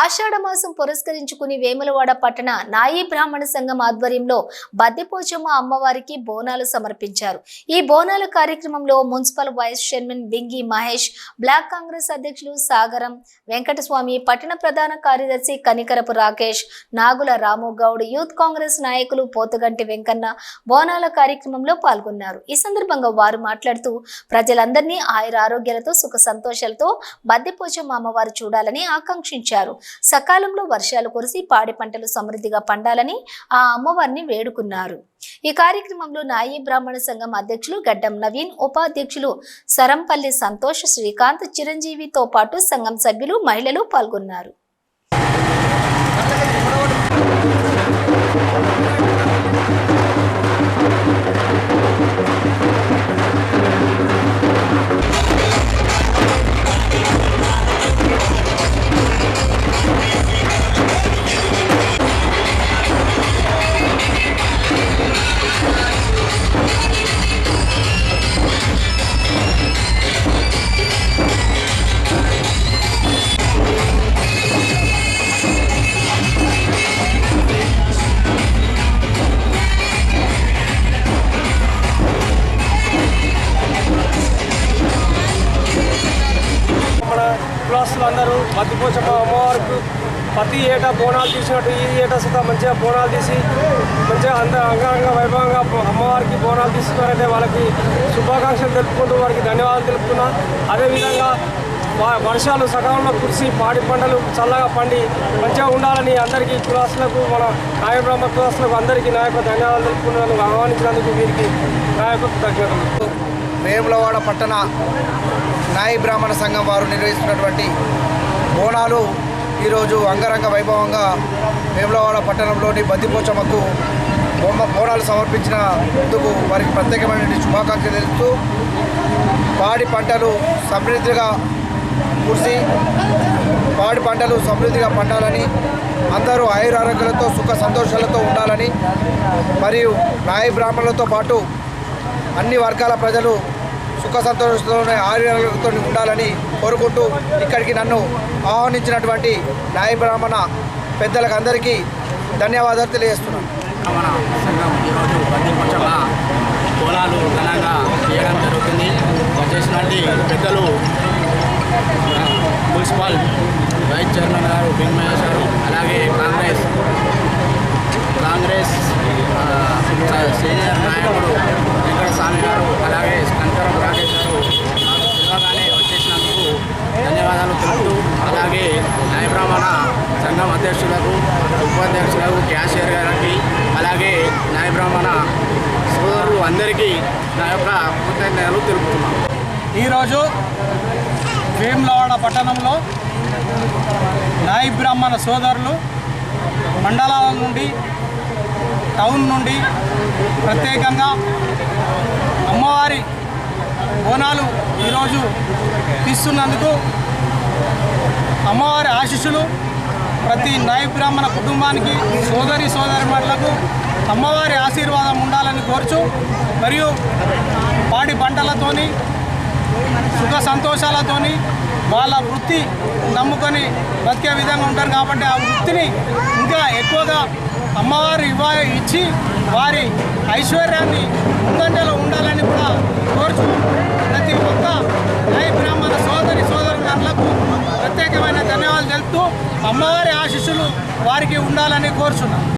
ఆషాఢ మాసం పురస్కరించుకుని వేములవాడ పట్టణ నాయి బ్రాహ్మణ సంఘం ఆధ్వర్యంలో బద్దెపోచమ్మ అమ్మవారికి బోనాలు సమర్పించారు. ఈ బోనాల కార్యక్రమంలో municipal vice chairman Bingi Mahesh block Congress అధ్యక్షులు సాగరం వెంకటస్వామి పట్టణ ప్రధాన కార్యదర్శి కనికరపు రాకేష్ నాగుల రాము గౌడ్ యూత్ కాంగ్రెస్ నాయకులు పోతుగంటి వెంకన్న బోనాల కార్యక్రమంలో పాల్గొన్నారు. ఈ సందర్భంగా వారు మాట్లాడుతూ ప్రజలందరినీ ఆయుర ఆరోగ్యాలతో సుఖ సంతోషాలతో బద్దెపోచమ్మ అమ్మవారు చూడాలని ఆకాంక్షించారు. సకాలంలో వర్షాలు కురిసి పాడి పంటలు సమృద్ధిగా పండాలని ఆ అమ్మవారిని వేడుకున్నారు. ఈ కార్యక్రమంలో నాయి బ్రాహ్మణ సంఘం అధ్యక్షులు గడ్డం నవీన్ ఉపాధ్యక్షులు సరంపల్లి సంతోష్ శ్రీకాంత్ చిరంజీవితో పాటు సంఘం సభ్యులు మహిళలు పాల్గొన్నారు. గ్రామస్తులు అందరూ బతిపోచమ్మ అమ్మవారికి ప్రతి ఏటా బోనాలు తీసినట్టు ఈ ఏటా సుతా మంచిగా బోనాలు తీసి మంచిగా అంద అంగరంగ వైభవంగా అమ్మవారికి బోనాలు తీసుకున్నారంటే వాళ్ళకి శుభాకాంక్షలు తెలుపుకుంటూ వారికి ధన్యవాదాలు తెలుపుతున్నా. అదేవిధంగా వర్షాలు సకాలంలో కురిసి పాడి పంటలు చల్లగా పండి మంచిగా ఉండాలని అందరికీ కులాసులకు మన నాయ బ్రహ్మ కులాసులకు అందరికీ నా యొక్క ధన్యవాదాలు తెలుపుకున్నాను ఆహ్వానించినందుకు వీరికి నా యొక్క కృతజ్ఞతలు. వేములవాడ పట్టణ న్యాయ బ్రాహ్మణ సంఘం వారు నిర్వహిస్తున్నటువంటి బోనాలు ఈరోజు అంగరంగ వైభవంగా వేములవాడ పట్టణంలోని బద్దిపోచమ్మకు బొమ్మ బోనాలు సమర్పించినందుకు వారికి ప్రత్యేకమైనటువంటి శుభాకాంక్షలు తెలుపుతూ పాడి పంటలు సమృద్ధిగా కురిసి పాడి పంటలు సమృద్ధిగా పండాలని అందరూ ఆయురారోగ్యాలతో సుఖ సంతోషాలతో ఉండాలని మరియు న్యాయ బ్రాహ్మణులతో పాటు అన్ని వర్గాల ప్రజలు సుఖ సంతోషంతోనే ఆరోగ్యంతో ఉండాలని కోరుకుంటూ ఇక్కడికి నన్ను ఆహ్వానించినటువంటి న్యాయ బ్రాహ్మణ పెద్దలకు అందరికీ ధన్యవాదాలు తెలియజేస్తున్నాను. మన సంఘం ఈరోజు ఘనంగా చేయడం జరుగుతుంది. పెద్దలు మున్సిపల్ వైస్ చైర్మన్ గారు బింగ్ మహేష్ గారు అలాగే కాంగ్రెస్ ఆ, స- సీనియర్ నాయకుడు వెంకటస్వామి గారు అలాగే కనకరం రాకేష్ గారు నాకు పిలవగానే వచ్చేసినందుకు ధన్యవాదాలు తెలుపుతూ అలాగే న్యాయ బ్రాహ్మణ ఉపాధ్యక్షులకు ఉపాధ్యక్షులకు క్యాషియర్ గారికి అలాగే న్యాయ బ్రాహ్మణ సోదరులు అందరికీ నా యొక్క కృతజ్ఞతలు తెలుపుతున్నాను. ఈరోజు భీమలవాడ పట్టణంలో నాయి బ్రాహ్మణ సోదరులు మండలాల నుండి టౌన్ నుండి ప్రత్యేకంగా అమ్మవారి బోనాలు ఈరోజు తీస్తున్నందుకు అమ్మవారి ఆశీస్సులు ప్రతి నాయి బ్రాహ్మణ కుటుంబానికి సోదరి సోదరిమణులకు అమ్మవారి ఆశీర్వాదం ఉండాలని కోరుచు మరియు పాడి పంటలతోని సుఖ సంతోషాలతోని వాళ్ళ వృత్తి నమ్ముకొని బతికే విధంగా ఉంటారు కాబట్టి ఆ వృత్తిని ఇంకా ఎక్కువగా అమ్మవారు ఇవ్వ ఇచ్చి వారి ఐశ్వర్యాన్ని ముందంజలో ఉండాలని కూడా కోరుచు. ప్రతి ఒక్క నాయ బ్రాహ్మణ సోదరి సోదరులకు ప్రత్యేకమైన ధన్యవాదాలు తెలుపుతూ అమ్మవారి ఆశీస్సులు వారికి ఉండాలని కోరుచున్నాను